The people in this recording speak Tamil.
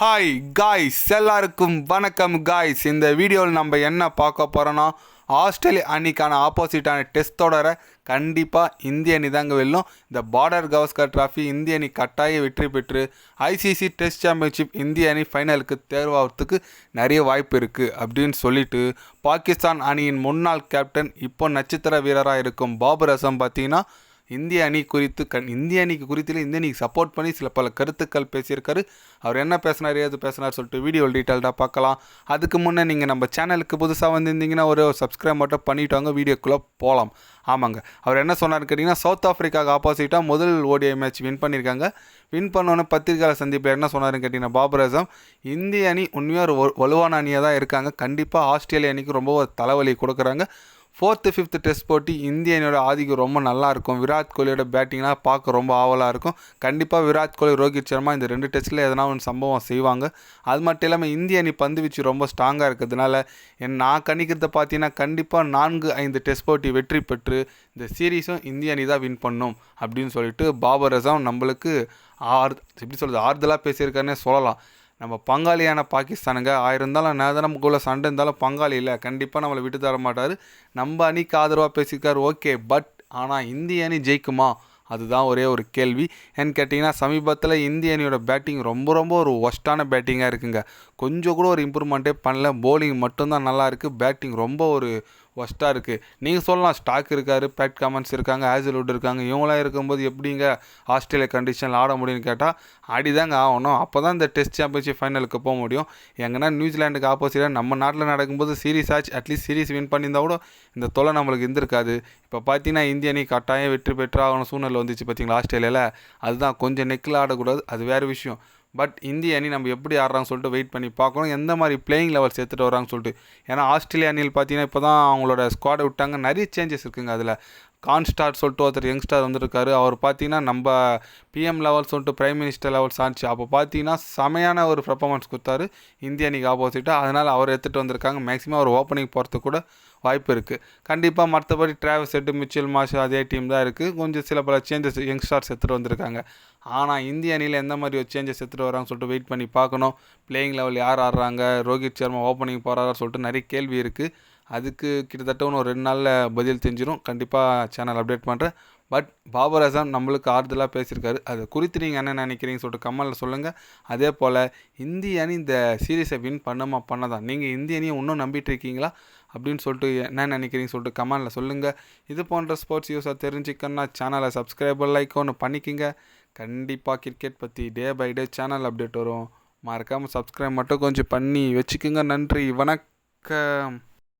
ஹாய் காய்ஸ் எல்லாருக்கும் வணக்கம் காய்ஸ் இந்த வீடியோவில் நம்ம என்ன பார்க்க போகிறோன்னா ஆஸ்திரேலியா அணிக்கான ஆப்போசிட்டான டெஸ்ட் தொடரை கண்டிப்பாக இந்திய அணி தாங்க வெல்லும். இந்த பார்டர் கவஸ்கர் ட்ராஃபி இந்திய அணி கட்டாய வெற்றி பெற்று ஐசிசி டெஸ்ட் சாம்பியன்ஷிப் இந்திய அணி ஃபைனலுக்கு தேர்வாகிறதுக்கு நிறைய வாய்ப்பு இருக்குது அப்படின்னு சொல்லிட்டு பாகிஸ்தான் அணியின் முன்னாள் கேப்டன் இப்போ நட்சத்திர வீரராக இருக்கும் பாபர் அசம் பார்த்தீங்கன்னா இந்திய அணி குறித்து கண் இந்திய அணிக்கு குறித்தில் இந்திய அணிக்கு சப்போர்ட் பண்ணி சில பல கருத்துக்கள் பேசியிருக்காரு. அவர் என்ன பேசினார் ஏது பேசினார் சொல்லிட்டு வீடியோ டீட்டெயில்டாக பார்க்கலாம். அதுக்கு முன்னே நீங்கள் நம்ம சேனலுக்கு புதுசாக வந்திருந்தீங்கன்னா ஒரு சப்ஸ்கிரைப் மட்டும் பண்ணிவிட்டாங்க வாங்க வீடியோக்குள்ளே போகலாம் ஆமாங்க. அவர் என்ன சொன்னார் கேட்டிங்கன்னா சவுத் ஆஃப்ரிக்காவுக்கு ஆப்போசிட்டாக முதல் ஓடிஐ மேட்ச் வின் பண்ணியிருக்காங்க. வின் பண்ணோன்னே பத்திரிகையாளர் சந்திப்பில் என்ன சொன்னாருன்னு கேட்டிங்கன்னா பாபர் அசம் இந்திய அணி உண்மையாக ஒரு வலுவான அணியாக தான் இருக்காங்க. கண்டிப்பாக ஆஸ்திரேலிய அணிக்கு ரொம்ப ஒரு தலைவலி கொடுக்குறாங்க. ஃபோர்த்து ஃபிஃப்த்து டெஸ்ட் போட்டி இந்திய அணியோட ஆதிக்கம் ரொம்ப நல்லா இருக்கும். விராட் கோலியோட பேட்டிங்லாம் பார்க்க ரொம்ப ஆவலாக இருக்கும். கண்டிப்பாக விராட் கோலி ரோஹித் சர்மா இந்த ரெண்டு டெஸ்ட்டில் எதனா ஒன்று சம்பவம் செய்வாங்க. அது மட்டும் இல்லாமல் இந்திய அணி பந்து வீச்சு ரொம்ப ஸ்ட்ராங்காக இருக்கிறதுனால என் நான் கணிக்கிறத பார்த்தீங்கன்னா கண்டிப்பாக நான்கு ஐந்து டெஸ்ட் போட்டி வெற்றி பெற்று இந்த சீரீஸும் இந்திய அணி தான் வின் பண்ணும் அப்படின்னு சொல்லிட்டு பாபர் அசாம் நம்மளுக்கு ஆறு எப்படி சொல்கிறது ஆறுதலாக பேசியிருக்காருன்னே சொல்லலாம். நம்ம பங்காளியான பாகிஸ்தானுங்க. ஆயிரம் இருந்தாலும் தான் நமக்குள்ளே சண்டை இருந்தாலும் பங்காளி இல்லை. கண்டிப்பாக நம்மளை விட்டு தர மாட்டார். நம்ம அணிக்கு ஆதரவாக பேசியிருக்கார். ஓகே பட் ஆனால் இந்திய அணி ஜெயிக்குமா? அதுதான் ஒரே ஒரு கேள்வி. ஏன்னு கேட்டிங்கன்னா சமீபத்தில் இந்திய அணியோட பேட்டிங் ரொம்ப ரொம்ப ஒரு ஒஸ்ட்டான பேட்டிங்காக இருக்குங்க. கொஞ்சம் கூட ஒரு இம்ப்ரூவ்மெண்ட்டே பண்ணல. போலிங் மட்டும்தான் நல்லா இருக்குது பேட்டிங் ரொம்ப ஒரு ஒஸ்ட்டாக இருக்குது நீங்கள் சொல்லலாம் ஸ்டாக் இருக்காரு பேட் கமெண்ட்ஸ் இருக்காங்க ஆசிலுட் இருக்காங்க இவங்களாம் இருக்கும்போது எப்படிங்க ஆஸ்திரேலியா கண்டிஷனில் ஆட முடியும்னு கேட்டால் ஆடிதாங்க ஆகணும். அப்போ தான் இந்த டெஸ்ட் சாம்பியன்ஷிப் ஃபைனலுக்கு போக முடியும். எங்கன்னா நியூசிலாண்டுக்கு ஆப்போசிட்டாக நம்ம நாட்டில் நடக்கும்போது சீரிஸ் ஆச்சு. அட்லீஸ்ட் சீரிஸ் வின் பண்ணியிருந்தா கூட இந்த தொலை நம்மளுக்கு இருந்திருக்காது. இப்போ பார்த்தீங்கன்னா இந்திய அணி கட்டாயம் வெற்றி பெற்றாகணும் சூழ்நிலை வந்துச்சு பார்த்தீங்களா ஆஸ்திரேலியாவில் அதுதான் கொஞ்சம் நெக்கில் ஆடக்கூடாது. அது வேறு விஷயம். பட் இந்திய அணி நம்ம எப்படி ஆடுறாங்க சொல்லிட்டு வெயிட் பண்ணி பார்க்கணும். எந்த மாதிரி பிளேயிங் லெவல்ஸ் எடுத்துகிட்டு வராங்கன்னு சொல்லிட்டு. ஏன்னா ஆஸ்திரேலியா அணியில் பார்த்தீங்கன்னா இப்போ தான் அவங்களோட ஸ்குவாடை விட்டாங்க. நிறைய சேஞ்சஸ் இருக்குங்க அதில். கான்ஸ்டார் சொல்லிட்டு ஒருத்தர் யங்ஸ்டார் வந்திருக்காரு. அவர் பார்த்தீங்கன்னா நம்ம பிஎம் லெவல் சொல்லிட்டு பிரைம் மினிஸ்டர் லெவல்ஸ் ஆச்சு அப்போ பார்த்தீங்கன்னா செமையான ஒரு பர்ஃபார்மன்ஸ் கொடுத்தாரு. இந்திய அணிக்கு ஆப்போசிட்டாக அதனால் அவர் எடுத்துகிட்டு வந்திருக்காங்க. மேக்ஸிமம் அவர் ஓப்பனிங் போகிறதுக்கு கூட வாய்ப்பு இருக்குது கண்டிப்பாக மற்றபடி ட்ராவல் செட்டு மிச்சல் மாஷ் அதே டீம் தான் இருக்குது கொஞ்சம் சில பல சேஞ்சஸ் யங்ஸ்டார்ஸ் எடுத்துகிட்டு வந்திருக்காங்க. ஆனால் இந்திய அணியில் எந்த மாதிரி ஒரு சேஞ்சஸ் எடுத்துகிட்டு வராங்கன்னு சொல்லிட்டு வெயிட் பண்ணி பார்க்கணும். பிளேயிங் லெவல் யார் ஆடுறாங்க? ரோஹித் சர்மா ஓப்பனிங் போகிறாரா சொல்லிட்டு நிறைய கேள்வி இருக்குது அதுக்கு கிட்டத்தட்ட இன்னும் ஒரு ரெண்டு நாளில் பதில் தெரிஞ்சிடும் கண்டிப்பாக சேனல் அப்டேட் பண்ணுறேன் பட் பாபர் அசாம் நம்மளுக்கு ஆறுதலாக பேசியிருக்காரு. அது குறித்து நீங்கள் என்ன நினைக்கிறீங்கன்னு சொல்லிட்டு கமலில் சொல்லுங்கள் அதே போல் இந்திய அணி இந்த சீரீஸை வின் பண்ணுமா பண்ணதான் நீங்கள் இந்திய அணியை இன்னும் நம்பிட்டு இருக்கீங்களா? அப்படின்னு சொல்லிட்டு என்ன நினைக்கிறீங்கன்னு சொல்லிட்டு கமெண்டில் சொல்லுங்கள் இது போன்ற ஸ்போர்ட்ஸ் யூஸாக தெரிஞ்சுக்கணுன்னா சேனலை சப்ஸ்கிரைபர் லைக் ஒன்று பண்ணிக்கிங்க. கண்டிப்பாக கிரிக்கெட் பற்றி day by day channel update வரும். மறக்காமல் சப்ஸ்கிரைப் மட்டும் கொஞ்சம் பண்ணி வச்சுக்கோங்க. நன்றி. வணக்கம்.